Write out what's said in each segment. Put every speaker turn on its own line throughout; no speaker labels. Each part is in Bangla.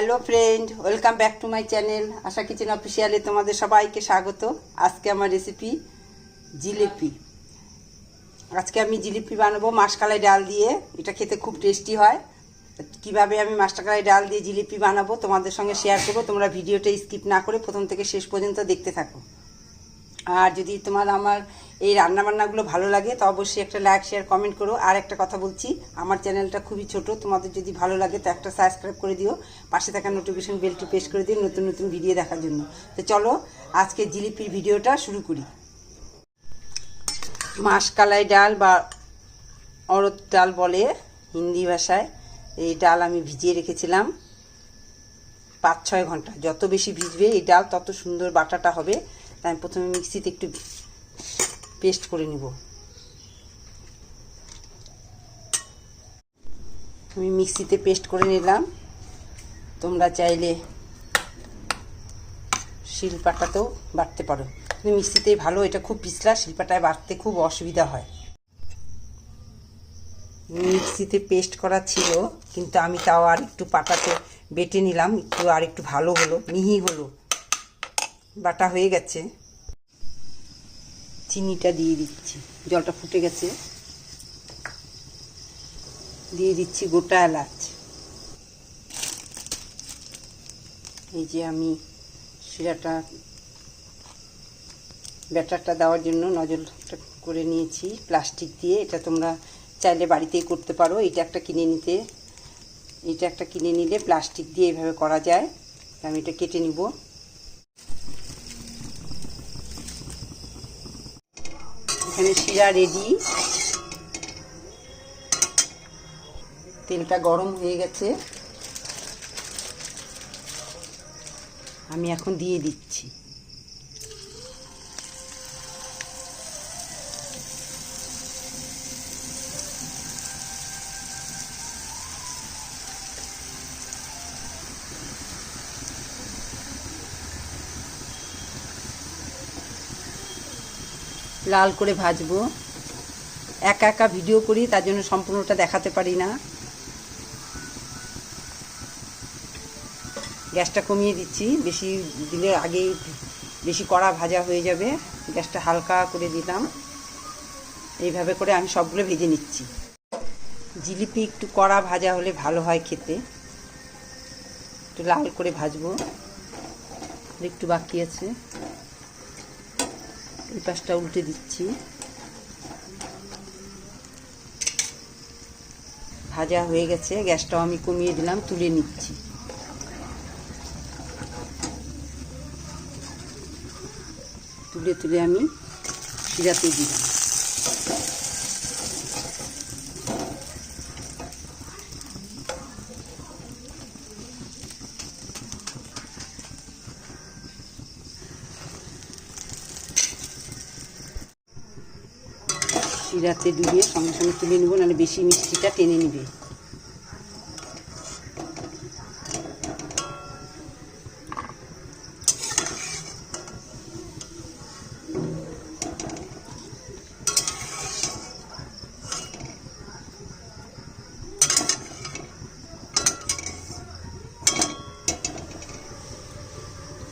Hello friend welcome back to my channel Asha kitchen অফিসিয়ালে তোমাদের সবাইকে স্বাগত। আজকে আমার রেসিপি জিলিপি। আজকে আমি জিলিপি বানাবো মাসকালাই ডাল দিয়ে। এটা খেতে খুব টেস্টি হয়। কীভাবে আমি মাসকালাই ডাল দিয়ে জিলিপি বানাবো তোমাদের সঙ্গে শেয়ার করব। তোমরা ভিডিওটা স্কিপ না করে প্রথম থেকে শেষ পর্যন্ত দেখতে থাকো। আর যদি তোমার আমার এই রান্নাবান্নাগুলো ভালো লাগে, তো অবশ্যই একটা লাইক শেয়ার কমেন্ট করো। আর একটা কথা বলছি, আমার চ্যানেলটা খুবই ছোট, তোমাদের যদি ভালো লাগে তো একটা সাবস্ক্রাইব করে দিও। পাশে থাকা নোটিফিকেশন বেলটি প্রেস করে দিও নতুন নতুন ভিডিও দেখার জন্য। তো চলো, আজকে জিলিপির ভিডিওটা শুরু করি। মাসকালাই ডাল বা অরদ ডাল বলে হিন্দি ভাষায়। এই ডাল আমি ভিজিয়ে রেখেছিলাম পাঁচ ছয় ঘণ্টা। যত বেশি ভিজবে এই ডাল, তত সুন্দর বাটাটা হবে। তাই আমি প্রথমে মিক্সিতে একটু পেস্ট করে নিব। আমি মিক্সিতে পেস্ট করে নিলাম। তোমরা চাইলে শিলপাটাতেও বাটতে পারো। কিন্তু মিক্সিতেই ভালো, এটা খুব পিছলা, শিলপাটায় বাটতে খুব অসুবিধা হয়। মিক্সিতে পেস্ট করা ছিল, কিন্তু আমি তাও আর একটু পাটাতে বেটে নিলাম। একটু আর একটু ভালো হলো, মিহি হলো। বাটা হয়ে গেছে। চিনিটা দিয়ে দিচ্ছি। জলটা ফুটে গেছে। দিয়ে দিচ্ছি গোটা এলাচ। এই যে আমি শিরাটা, ব্যাটারটা দেওয়ার জন্য নজলটা করে নিয়েছি। প্লাস্টিক দিয়ে এটা তোমরা চাইলে বাড়িতেই করতে পারো। এটা একটা কিনে নিতে, এটা একটা কিনে নিলে প্লাস্টিক দিয়ে এইভাবে করা যায়। আমি এটা কেটে নিব। এখানে শিরা রেডি। তেলটা গরম হয়ে গেছে। আমি এখন দিয়ে দিচ্ছি। লাল করে ভাজবো। একা একা ভিডিও করি, তার জন্য সম্পূর্ণটা দেখাতে পারি না। গ্যাসটা কমিয়ে দিচ্ছি, বেশি দিলে আগেই বেশি কড়া ভাজা হয়ে যাবে। গ্যাসটা হালকা করে দিলাম। এইভাবে করে আমি সবগুলো ভেজে নিচ্ছি। জিলিপি একটু কড়া ভাজা হলে ভালো হয় খেতে। একটু লাল করে ভাজবো। একটু বাকি আছে। এই পাশটা উল্টে দিচ্ছি। ভাজা হয়ে গেছে, গ্যাসটাও আমি কমিয়ে দিলাম, তুলে নিচ্ছি। তুলে তুলে আমি শিরাতে দিলাম। শিরাতে ডুবিয়ে সঙ্গে সঙ্গে তুলে নেব নাহলে বেশি মিষ্টিটা টেনে নিবে।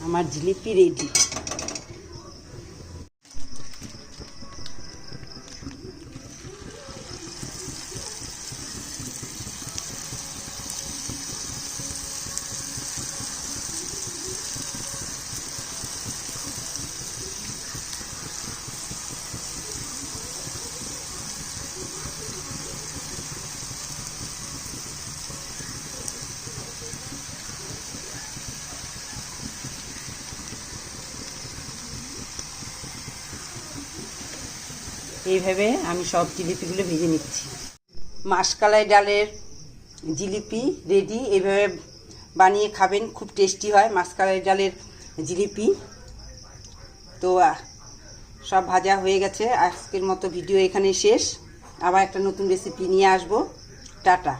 আমার জিলিপি রেডি এইভাবে আমি সব জিলিপিগুলো ভেজে নিচ্ছি। মাসকালাই ডালের জিলিপি রেডি এইভাবে বানিয়ে খাবেন, খুব টেস্টি হয় মাসকালাই ডালের জিলিপি। তো সব ভাজা হয়ে গেছে। আজকের মতো ভিডিও এখানে শেষ। আবার একটা নতুন রেসিপি নিয়ে আসব। টাটা।